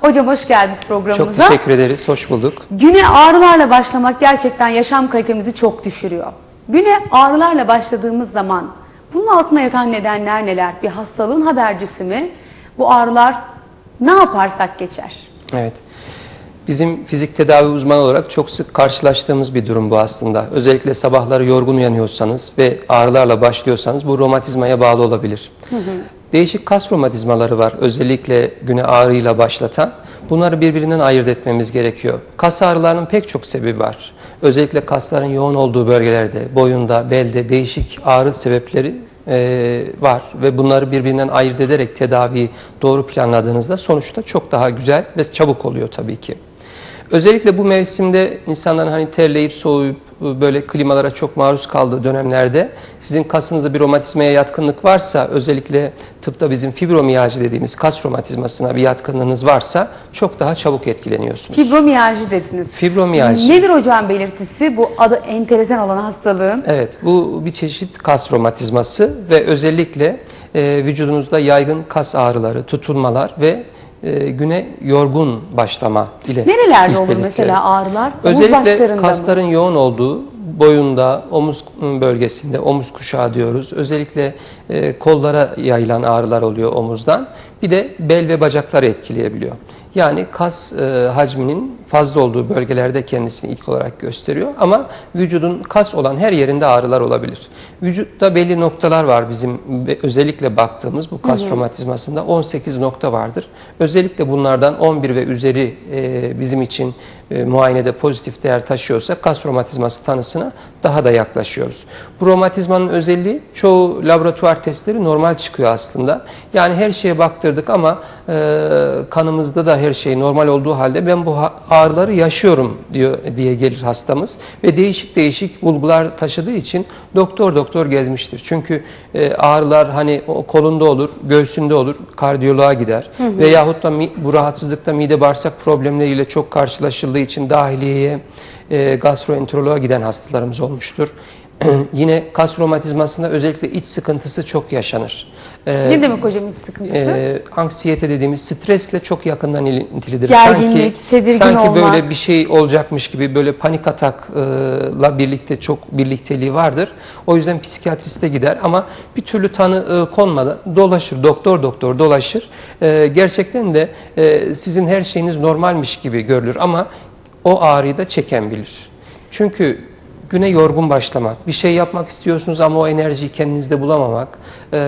Hocam hoş geldiniz Çok programımıza. teşekkür ederiz. Hoş bulduk. Güne ağrılarla başlamak gerçekten yaşam kalitemizi çok düşürüyor. Güne ağrılarla başladığımız zaman bunun altına yatan nedenler neler? Bir hastalığın habercisi mi? Bu ağrılar ne yaparsak geçer? Evet. Bizim fizik tedavi uzmanı olarak çok sık karşılaştığımız bir durum bu aslında. Özellikle sabahları yorgun uyanıyorsanız ve ağrılarla başlıyorsanız bu romatizmaya bağlı olabilir. Değişik kas romatizmaları var özellikle güne ağrıyla başlatan. Bunları birbirinden ayırt etmemiz gerekiyor. Kas ağrılarının pek çok sebebi var. Özellikle kasların yoğun olduğu bölgelerde, boyunda, belde değişik ağrı sebepleri e, var ve bunları birbirinden ayırt ederek tedaviyi doğru planladığınızda sonuçta çok daha güzel ve çabuk oluyor tabii ki. Özellikle bu mevsimde insanların hani terleyip soğuyup böyle klimalara çok maruz kaldığı dönemlerde sizin kasınızda bir romatizmaya yatkınlık varsa özellikle tıpta bizim fibromiyalji dediğimiz kas romatizmasına bir yatkınlığınız varsa çok daha çabuk etkileniyorsunuz. Fibromiyalji dediniz. Fibromiyalji. Nedir hocam belirtisi? Bu adı enteresan olan hastalığın. Evet, bu bir çeşit kas romatizması ve özellikle e, vücudunuzda yaygın kas ağrıları, tutulmalar ve e, güne yorgun başlama ile Nerelerde olur mesela ağrılar? Özellikle kasların mı? yoğun olduğu boyunda, omuz bölgesinde, omuz kuşağı diyoruz. Özellikle e, kollara yayılan ağrılar oluyor omuzdan. Bir de bel ve bacakları etkileyebiliyor. Yani kas e, hacminin fazla olduğu bölgelerde kendisini ilk olarak gösteriyor. Ama vücudun kas olan her yerinde ağrılar olabilir. Vücutta belli noktalar var bizim özellikle baktığımız bu kas romatizmasında 18 nokta vardır. Özellikle bunlardan 11 ve üzeri e, bizim için e, muayenede pozitif değer taşıyorsa kas romatizması tanısına daha da yaklaşıyoruz. Bu romatizmanın özelliği çoğu laboratuvar testleri normal çıkıyor aslında. Yani her şeye baktırdık ama e, kanımızda da her şey normal olduğu halde ben bu ha- ağrıları yaşıyorum diyor diye gelir hastamız ve değişik değişik bulgular taşıdığı için doktor doktor gezmiştir. Çünkü e, ağrılar hani o kolunda olur, göğsünde olur, kardiyoloğa gider veyahut da mi- bu rahatsızlıkta mide bağırsak problemleriyle çok karşılaşıldığı için dahiliyeye e, gastroenteroloğa giden hastalarımız olmuştur. Yine kas romatizmasında özellikle iç sıkıntısı çok yaşanır. E, Ne demek hocam iç sıkıntısı? e, anksiyete dediğimiz stresle çok yakından ilintilidir. Gerginlik, sanki, tedirgin sanki olmak. böyle bir şey olacakmış gibi böyle panik atakla birlikte çok birlikteliği vardır. O yüzden psikiyatriste gider ama bir türlü tanı e, konmadan dolaşır, doktor doktor dolaşır. E, gerçekten de e, sizin her şeyiniz normalmiş gibi görülür ama o ağrıyı da çeken bilir. Çünkü güne yorgun başlamak, bir şey yapmak istiyorsunuz ama o enerjiyi kendinizde bulamamak, e,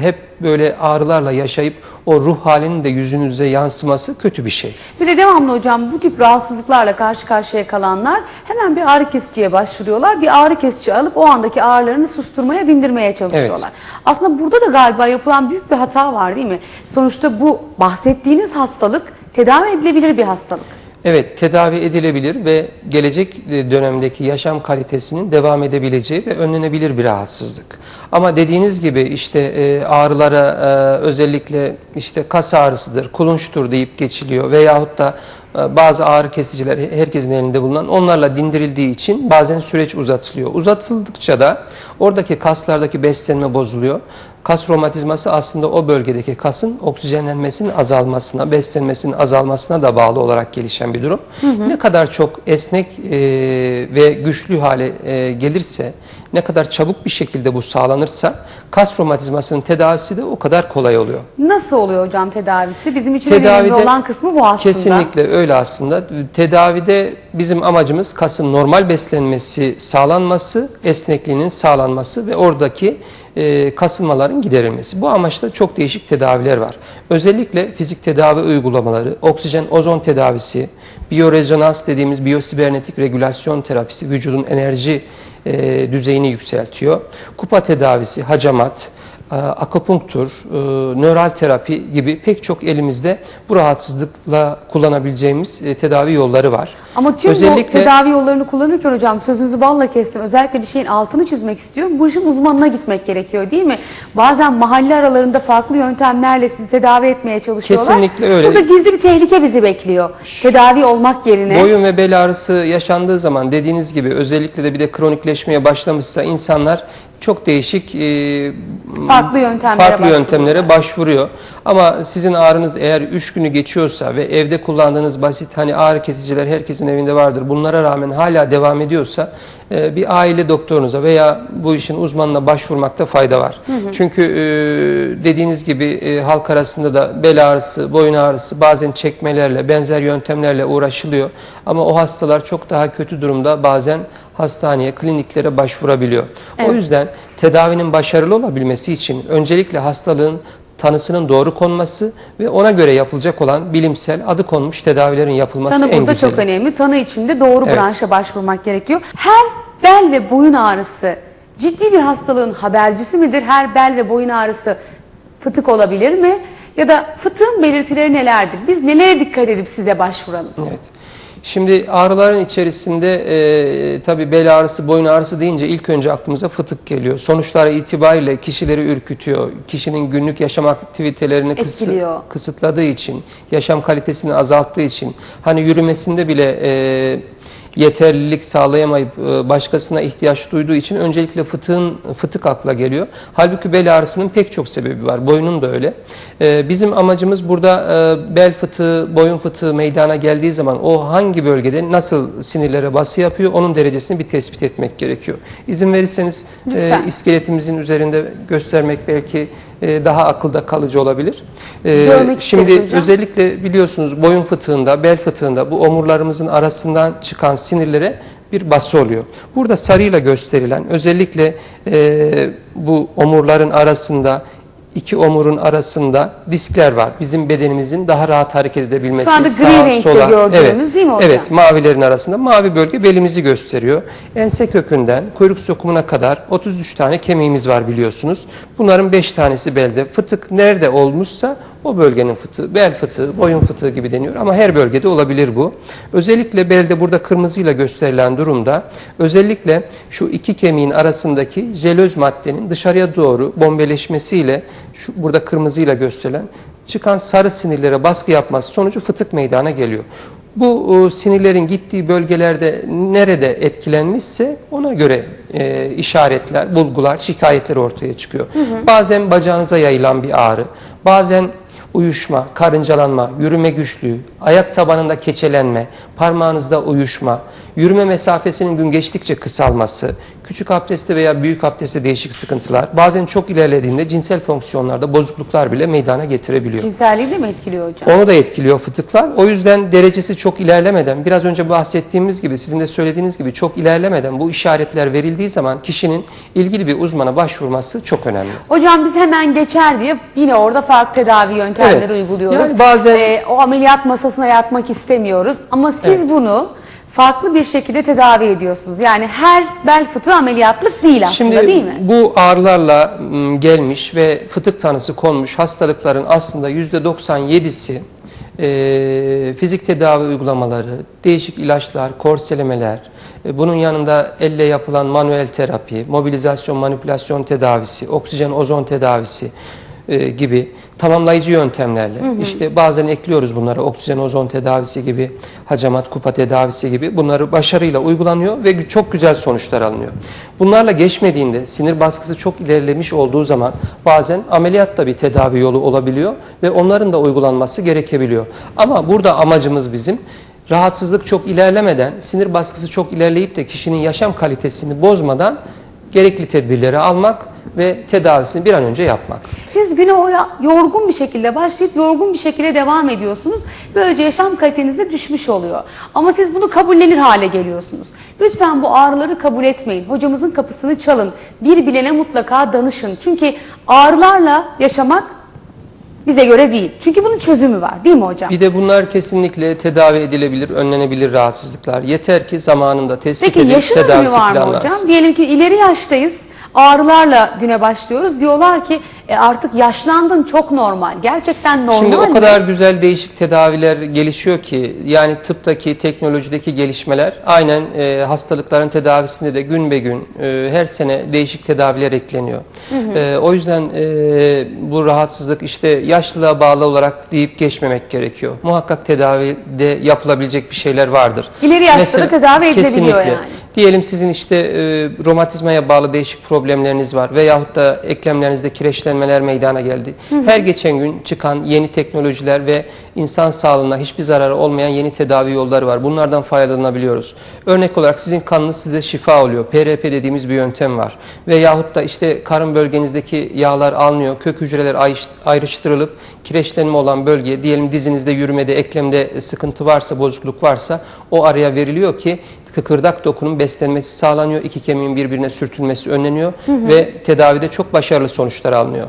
hep böyle ağrılarla yaşayıp o ruh halinin de yüzünüze yansıması kötü bir şey. Bir de devamlı hocam bu tip rahatsızlıklarla karşı karşıya kalanlar hemen bir ağrı kesiciye başvuruyorlar. Bir ağrı kesici alıp o andaki ağrılarını susturmaya, dindirmeye çalışıyorlar. Aslında burada da galiba yapılan büyük bir hata var değil mi? Sonuçta bu bahsettiğiniz hastalık tedavi edilebilir bir hastalık. Evet, tedavi edilebilir ve gelecek e, dönemdeki yaşam kalitesinin devam edebileceği ve önlenebilir bir rahatsızlık. Ama dediğiniz gibi işte e, ağrılara e, özellikle işte kas ağrısıdır, kulunçtur deyip geçiliyor veyahut da bazı ağrı kesiciler herkesin elinde bulunan onlarla dindirildiği için bazen süreç uzatılıyor. Uzatıldıkça da oradaki kaslardaki beslenme bozuluyor. Kas romatizması aslında o bölgedeki kasın oksijenlenmesinin azalmasına, beslenmesinin azalmasına da bağlı olarak gelişen bir durum. Ne kadar çok esnek e, ve güçlü hale e, gelirse, ne kadar çabuk bir şekilde bu sağlanırsa kas romatizmasının tedavisi de o kadar kolay oluyor. Nasıl oluyor hocam tedavisi? Bizim için en önemli olan kısmı bu aslında. Kesinlikle öyle aslında. Tedavide bizim amacımız kasın normal beslenmesi, sağlanması, esnekliğinin sağlanması ve oradaki e, kasılmaların giderilmesi. Bu amaçla çok değişik tedaviler var. Özellikle fizik tedavi uygulamaları, oksijen ozon tedavisi, biyorezonans dediğimiz biyosibernetik regülasyon terapisi vücudun enerji e, düzeyini yükseltiyor. Kupa tedavisi, hacamat, akupunktur, e, nöral terapi gibi pek çok elimizde bu rahatsızlıkla kullanabileceğimiz e, tedavi yolları var. Ama tüm bu tedavi yollarını kullanırken hocam sözünüzü balla kestim. Özellikle bir şeyin altını çizmek istiyorum. Bu işin uzmanına gitmek gerekiyor değil mi? Bazen mahalle aralarında farklı yöntemlerle sizi tedavi etmeye çalışıyorlar. Kesinlikle öyle. Burada gizli bir tehlike bizi bekliyor. Tedavi olmak yerine. Boyun ve bel ağrısı yaşandığı zaman dediğiniz gibi özellikle de bir de kronikleşmeye başlamışsa insanlar çok değişik e, Farklı yöntemlere farklı yöntemlere başvuruyor. Ama sizin ağrınız eğer 3 günü geçiyorsa ve evde kullandığınız basit hani ağrı kesiciler herkesin evinde vardır. Bunlara rağmen hala devam ediyorsa e, bir aile doktorunuza veya bu işin uzmanına başvurmakta fayda var. Çünkü e, dediğiniz gibi e, halk arasında da bel ağrısı, boyun ağrısı bazen çekmelerle, benzer yöntemlerle uğraşılıyor. Ama o hastalar çok daha kötü durumda bazen hastaneye, kliniklere başvurabiliyor. Evet. O yüzden tedavinin başarılı olabilmesi için öncelikle hastalığın tanısının doğru konması ve ona göre yapılacak olan bilimsel adı konmuş tedavilerin yapılması Tanı en burada güzeli. çok önemli. Tanı içinde doğru Evet. branşa başvurmak gerekiyor. Her bel ve boyun ağrısı ciddi bir hastalığın habercisi midir? Her bel ve boyun ağrısı fıtık olabilir mi? Ya da fıtığın belirtileri nelerdir? Biz nelere dikkat edip size başvuralım? Evet. Şimdi ağrıların içerisinde e, tabii bel ağrısı, boyun ağrısı deyince ilk önce aklımıza fıtık geliyor. Sonuçları itibariyle kişileri ürkütüyor. Kişinin günlük yaşam aktivitelerini kısı- kısıtladığı için, yaşam kalitesini azalttığı için, hani yürümesinde bile e, yeterlilik sağlayamayıp e, başkasına ihtiyaç duyduğu için öncelikle fıtığın fıtık akla geliyor. Halbuki bel ağrısının pek çok sebebi var. Boyunun da öyle. E, bizim amacımız burada e, bel fıtığı, boyun fıtığı meydana geldiği zaman o hangi bölgede nasıl sinirlere bası yapıyor onun derecesini bir tespit etmek gerekiyor. İzin verirseniz Lütfen. iskeletimizin üzerinde göstermek belki e, daha akılda kalıcı olabilir. E, şimdi özellikle biliyorsunuz boyun fıtığında, bel fıtığında bu omurlarımızın arasından çıkan sinirlere bir bası oluyor. Burada sarıyla gösterilen özellikle e, bu omurların arasında iki omurun arasında diskler var. Bizim bedenimizin daha rahat hareket edebilmesi. Şu anda gri sağa, renkte sola. gördüğümüz evet, değil mi hocam? Evet, mavilerin arasında mavi bölge belimizi gösteriyor. Ense kökünden kuyruk sokumuna kadar 33 tane kemiğimiz var biliyorsunuz. Bunların 5 tanesi belde. Fıtık nerede olmuşsa o bölgenin fıtığı, bel fıtığı, boyun fıtığı gibi deniyor ama her bölgede olabilir bu. Özellikle belde burada kırmızıyla gösterilen durumda özellikle şu iki kemiğin arasındaki jelöz maddenin dışarıya doğru bombeleşmesiyle şu burada kırmızıyla gösterilen çıkan sarı sinirlere baskı yapması sonucu fıtık meydana geliyor. Bu e, sinirlerin gittiği bölgelerde nerede etkilenmişse ona göre e, işaretler, bulgular, şikayetler ortaya çıkıyor. Bazen bacağınıza yayılan bir ağrı, bazen uyuşma, karıncalanma, yürüme güçlüğü, ayak tabanında keçelenme, parmağınızda uyuşma, yürüme mesafesinin gün geçtikçe kısalması, küçük abdestte veya büyük abdestte değişik sıkıntılar, bazen çok ilerlediğinde cinsel fonksiyonlarda bozukluklar bile meydana getirebiliyor. Cinselliği de mi etkiliyor hocam? Onu da etkiliyor fıtıklar. O yüzden derecesi çok ilerlemeden, biraz önce bahsettiğimiz gibi, sizin de söylediğiniz gibi çok ilerlemeden bu işaretler verildiği zaman kişinin ilgili bir uzmana başvurması çok önemli. Hocam biz hemen geçer diye yine orada farklı tedavi yöntemleri Evet. uyguluyoruz. Yani bazen- Ee, o ameliyat masasına yatmak istemiyoruz ama siz Evet. bunu farklı bir şekilde tedavi ediyorsunuz. Yani her bel fıtığı ameliyatlık değil aslında Şimdi değil mi? bu ağrılarla gelmiş ve fıtık tanısı konmuş hastalıkların aslında %97'si e, fizik tedavi uygulamaları, değişik ilaçlar, korselemeler, e, bunun yanında elle yapılan manuel terapi, mobilizasyon manipülasyon tedavisi, oksijen ozon tedavisi e, gibi tamamlayıcı yöntemlerle işte bazen ekliyoruz bunları oksijen ozon tedavisi gibi hacamat kupa tedavisi gibi bunları başarıyla uygulanıyor ve çok güzel sonuçlar alınıyor. Bunlarla geçmediğinde sinir baskısı çok ilerlemiş olduğu zaman bazen ameliyat da bir tedavi yolu olabiliyor ve onların da uygulanması gerekebiliyor. Ama burada amacımız bizim rahatsızlık çok ilerlemeden sinir baskısı çok ilerleyip de kişinin yaşam kalitesini bozmadan gerekli tedbirleri almak ve tedavisini bir an önce yapmak. Siz güne oya yorgun bir şekilde başlayıp yorgun bir şekilde devam ediyorsunuz. Böylece yaşam kaliteniz de düşmüş oluyor. Ama siz bunu kabullenir hale geliyorsunuz. Lütfen bu ağrıları kabul etmeyin. Hocamızın kapısını çalın. Bir bilene mutlaka danışın. Çünkü ağrılarla yaşamak bize göre değil. Çünkü bunun çözümü var değil mi hocam? Bir de bunlar kesinlikle tedavi edilebilir, önlenebilir rahatsızlıklar. Yeter ki zamanında tespit Peki edilip yaşın önemi tedavisi var mı planlansın. hocam? Diyelim ki ileri yaştayız. Ağrılarla güne başlıyoruz. Diyorlar ki e, artık yaşlandın çok normal. Gerçekten normal Şimdi o mi? kadar güzel değişik tedaviler gelişiyor ki yani tıptaki, teknolojideki gelişmeler aynen e, hastalıkların tedavisinde de gün be gün e, her sene değişik tedaviler ekleniyor. E, o yüzden e, bu rahatsızlık işte yaşlılığa bağlı olarak deyip geçmemek gerekiyor. Muhakkak tedavide yapılabilecek bir şeyler vardır. İleri yaşta da tedavi edilebiliyor Kesinlikle. yani. Diyelim sizin işte e, romatizmaya bağlı değişik problemleriniz var veyahut da eklemlerinizde kireçlenmeler meydana geldi. Her geçen gün çıkan yeni teknolojiler ve insan sağlığına hiçbir zararı olmayan yeni tedavi yolları var. Bunlardan faydalanabiliyoruz. Örnek olarak sizin kanınız size şifa oluyor. PRP dediğimiz bir yöntem var. Veyahut da işte karın bölgenizdeki yağlar alınıyor. Kök hücreler ayrış- ayrıştırılıp kireçlenme olan bölgeye diyelim dizinizde yürümede, eklemde sıkıntı varsa, bozukluk varsa o araya veriliyor ki kıkırdak dokunun beslenmesi sağlanıyor. iki kemiğin birbirine sürtülmesi önleniyor ve tedavide çok başarılı sonuçlar alınıyor.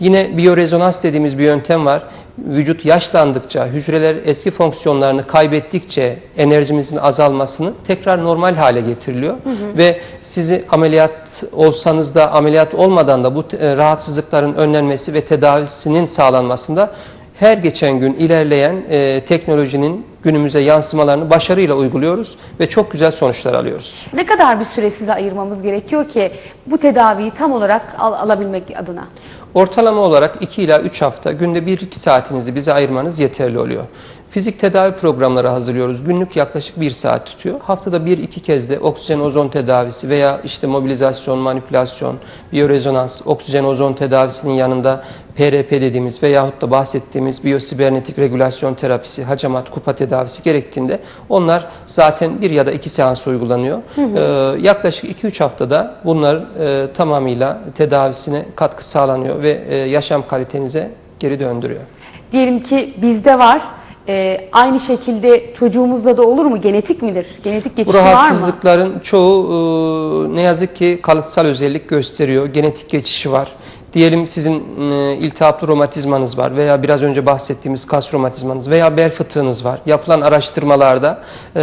Yine biyorezonans dediğimiz bir yöntem var. Vücut yaşlandıkça, hücreler eski fonksiyonlarını kaybettikçe enerjimizin azalmasını tekrar normal hale getiriliyor. Ve sizi ameliyat olsanız da ameliyat olmadan da bu e, rahatsızlıkların önlenmesi ve tedavisinin sağlanmasında her geçen gün ilerleyen e, teknolojinin günümüze yansımalarını başarıyla uyguluyoruz ve çok güzel sonuçlar alıyoruz. Ne kadar bir süre size ayırmamız gerekiyor ki bu tedaviyi tam olarak al- alabilmek adına? Ortalama olarak 2 ila 3 hafta günde 1-2 saatinizi bize ayırmanız yeterli oluyor. Fizik tedavi programları hazırlıyoruz. Günlük yaklaşık 1 saat tutuyor. Haftada 1-2 kez de oksijen ozon tedavisi veya işte mobilizasyon, manipülasyon, biyorezonans, oksijen ozon tedavisinin yanında PRP dediğimiz veyahut da bahsettiğimiz biyosibernetik regülasyon terapisi, hacamat, kupa tedavisi gerektiğinde onlar zaten bir ya da iki seans uygulanıyor. Ee, yaklaşık 2-3 haftada bunların e, tamamıyla tedavisine katkı sağlanıyor ve e, yaşam kalitenize geri döndürüyor. Diyelim ki bizde var. Ee, aynı şekilde çocuğumuzda da olur mu? Genetik midir? Genetik Bu geçişi var mı? rahatsızlıkların çoğu e, ne yazık ki kalıtsal özellik gösteriyor. Genetik geçişi var. Diyelim sizin e, iltihaplı romatizmanız var veya biraz önce bahsettiğimiz kas romatizmanız veya bel fıtığınız var. Yapılan araştırmalarda e,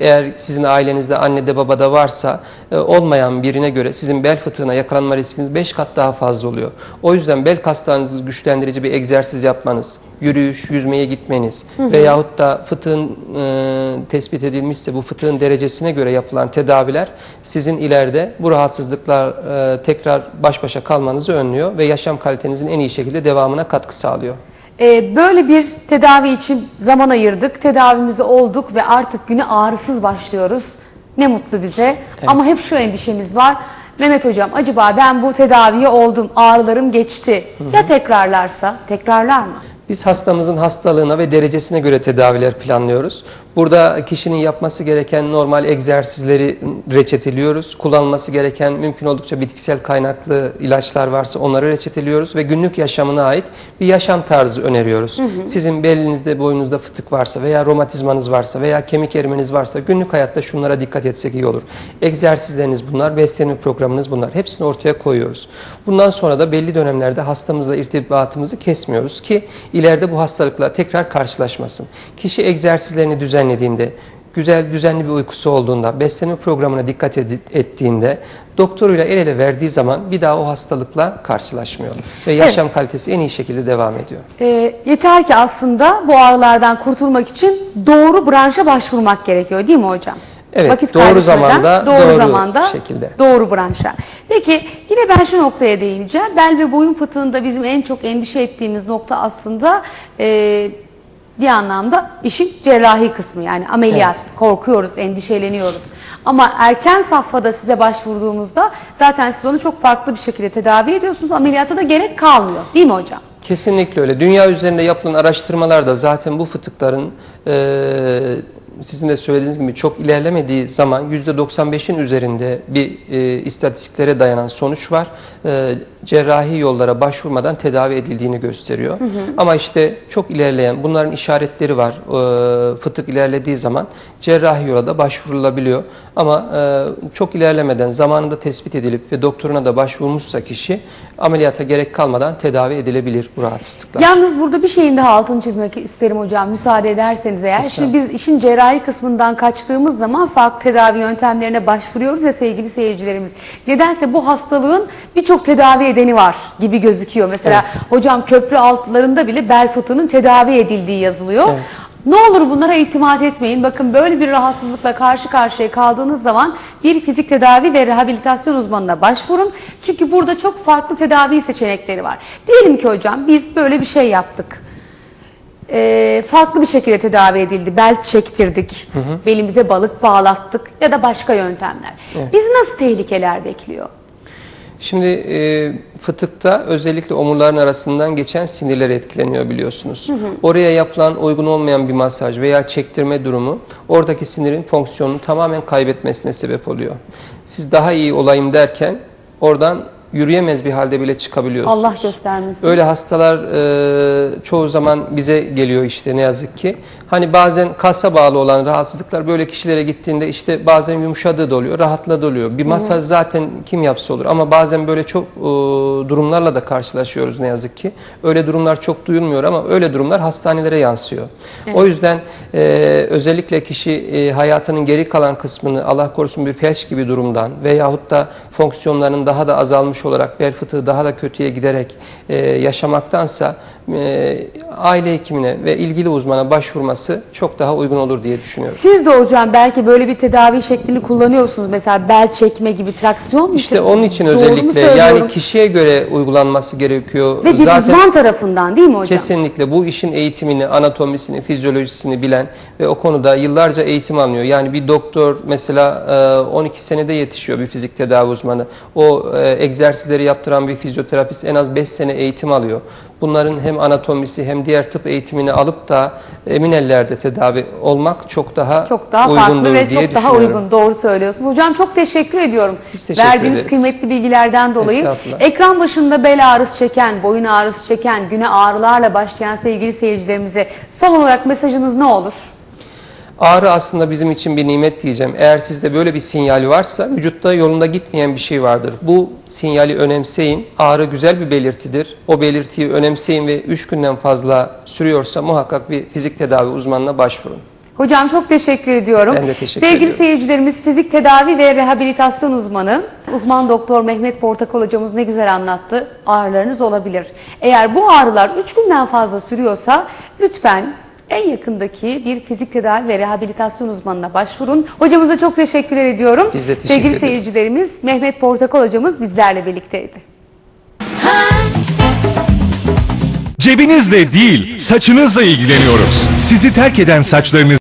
eğer sizin ailenizde annede babada varsa e, olmayan birine göre sizin bel fıtığına yakalanma riskiniz 5 kat daha fazla oluyor. O yüzden bel kaslarınızı güçlendirici bir egzersiz yapmanız, yürüyüş, yüzmeye gitmeniz veyahut da fıtığın e, tespit edilmişse bu fıtığın derecesine göre yapılan tedaviler sizin ileride bu rahatsızlıklar e, tekrar baş başa kalmanızı önlüyor ve yaşam kalitenizin en iyi şekilde devamına katkı sağlıyor. Ee, böyle bir tedavi için zaman ayırdık, tedavimizi olduk ve artık güne ağrısız başlıyoruz. Ne mutlu bize. Ama hep şu endişemiz var. Mehmet hocam acaba ben bu tedaviye oldum, ağrılarım geçti. Ya tekrarlarsa? Tekrarlar mı? Biz hastamızın hastalığına ve derecesine göre tedaviler planlıyoruz. Burada kişinin yapması gereken normal egzersizleri reçeteliyoruz. Kullanması gereken mümkün oldukça bitkisel kaynaklı ilaçlar varsa onları reçeteliyoruz ve günlük yaşamına ait bir yaşam tarzı öneriyoruz. Sizin belinizde, boynunuzda fıtık varsa veya romatizmanız varsa veya kemik erimeniz varsa günlük hayatta şunlara dikkat etsek iyi olur. Egzersizleriniz bunlar, beslenme programınız bunlar. Hepsini ortaya koyuyoruz. Bundan sonra da belli dönemlerde hastamızla irtibatımızı kesmiyoruz ki ileride bu hastalıkla tekrar karşılaşmasın. Kişi egzersizlerini düzenlediğinde, güzel düzenli bir uykusu olduğunda, beslenme programına dikkat ettiğinde, doktoruyla el ele verdiği zaman bir daha o hastalıkla karşılaşmıyor. Ve yaşam kalitesi en iyi şekilde devam ediyor. Ee, yeter ki aslında bu ağrılardan kurtulmak için doğru branşa başvurmak gerekiyor değil mi hocam? Evet, Vakit doğru zamanda, doğru, doğru zamanda, şekilde. doğru branşa. Peki yine ben şu noktaya değineceğim. Bel ve boyun fıtığında bizim en çok endişe ettiğimiz nokta aslında e, bir anlamda işin cerrahi kısmı yani ameliyat. Korkuyoruz, endişeleniyoruz. Ama erken safhada size başvurduğumuzda zaten siz onu çok farklı bir şekilde tedavi ediyorsunuz. Ameliyata da gerek kalmıyor değil mi hocam? Kesinlikle öyle. Dünya üzerinde yapılan araştırmalarda zaten bu fıtıkların e, sizin de söylediğiniz gibi çok ilerlemediği zaman %95'in üzerinde bir e, istatistiklere dayanan sonuç var. E, cerrahi yollara başvurmadan tedavi edildiğini gösteriyor. Ama işte çok ilerleyen bunların işaretleri var. E, fıtık ilerlediği zaman cerrahi yola da başvurulabiliyor. Ama e, çok ilerlemeden zamanında tespit edilip ve doktoruna da başvurmuşsa kişi ameliyata gerek kalmadan tedavi edilebilir bu rahatsızlıklar. Yalnız burada bir şeyin daha altını çizmek isterim hocam müsaade ederseniz eğer. Şimdi biz işin cerrahi kısmından kaçtığımız zaman farklı tedavi yöntemlerine başvuruyoruz ya sevgili seyircilerimiz. Nedense bu hastalığın birçok tedavi edeni var gibi gözüküyor. Mesela hocam köprü altlarında bile bel fıtığının tedavi edildiği yazılıyor. Evet. Ne olur bunlara itimat etmeyin. Bakın böyle bir rahatsızlıkla karşı karşıya kaldığınız zaman bir fizik tedavi ve rehabilitasyon uzmanına başvurun. Çünkü burada çok farklı tedavi seçenekleri var. Diyelim ki hocam biz böyle bir şey yaptık. e, farklı bir şekilde tedavi edildi. Bel çektirdik, belimize balık bağlattık ya da başka yöntemler. Bizi nasıl tehlikeler bekliyor? Şimdi e, fıtıkta özellikle omurların arasından geçen sinirler etkileniyor biliyorsunuz. Oraya yapılan uygun olmayan bir masaj veya çektirme durumu oradaki sinirin fonksiyonunu tamamen kaybetmesine sebep oluyor. Siz daha iyi olayım derken oradan yürüyemez bir halde bile çıkabiliyorsunuz. Allah göstermesin. Öyle hastalar e, çoğu zaman bize geliyor işte ne yazık ki. Hani bazen kasa bağlı olan rahatsızlıklar böyle kişilere gittiğinde işte bazen yumuşadığı da oluyor, rahatladığı oluyor. Bir masaj zaten kim yapsa olur ama bazen böyle çok e, durumlarla da karşılaşıyoruz ne yazık ki. Öyle durumlar çok duyulmuyor ama öyle durumlar hastanelere yansıyor. O yüzden e, özellikle kişi e, hayatının geri kalan kısmını Allah korusun bir felç gibi durumdan veyahut da fonksiyonlarının daha da azalmış olarak bel fıtığı daha da kötüye giderek e, yaşamaktansa e, aile hekimine ve ilgili uzmana başvurması çok daha uygun olur diye düşünüyorum. Siz de hocam belki böyle bir tedavi şeklini kullanıyorsunuz. Mesela bel çekme gibi traksiyon mu? İşte onun için Doğru özellikle yani kişiye göre uygulanması gerekiyor. Ve bir uzman tarafından değil mi hocam? Kesinlikle bu işin eğitimini, anatomisini, fizyolojisini bilen ve o konuda yıllarca eğitim alıyor. Yani bir doktor mesela e, 12 senede yetişiyor bir fizik tedavi uzmanı. O e, egzersizleri yaptıran bir fizyoterapist en az 5 sene eğitim alıyor. Bunların hem anatomisi hem diğer tıp eğitimini alıp da emin ellerde tedavi olmak çok daha Çok daha farklı ve diye çok daha uygun. Doğru söylüyorsunuz. Hocam çok teşekkür ediyorum. Biz teşekkür Verdiğiniz ederiz. kıymetli bilgilerden dolayı. Ekran başında bel ağrısı çeken, boyun ağrısı çeken, güne ağrılarla başlayan sevgili seyircilerimize son olarak mesajınız ne olur? Ağrı aslında bizim için bir nimet diyeceğim. Eğer sizde böyle bir sinyal varsa vücutta yolunda gitmeyen bir şey vardır. Bu sinyali önemseyin. Ağrı güzel bir belirtidir. O belirtiyi önemseyin ve 3 günden fazla sürüyorsa muhakkak bir fizik tedavi uzmanına başvurun. Hocam çok teşekkür ediyorum. Ben de teşekkür Sevgili ediyorum. seyircilerimiz fizik tedavi ve rehabilitasyon uzmanı uzman doktor Mehmet Portakal hocamız ne güzel anlattı. Ağrılarınız olabilir. Eğer bu ağrılar 3 günden fazla sürüyorsa lütfen en yakındaki bir fizik tedavi ve rehabilitasyon uzmanına başvurun. Hocamıza çok teşekkürler ediyorum. Biz de teşekkür Sevgili ederiz. seyircilerimiz Mehmet Portakal hocamız bizlerle birlikteydi. Cebinizle değil, saçınızla ilgileniyoruz. Sizi terk eden saçlarınızı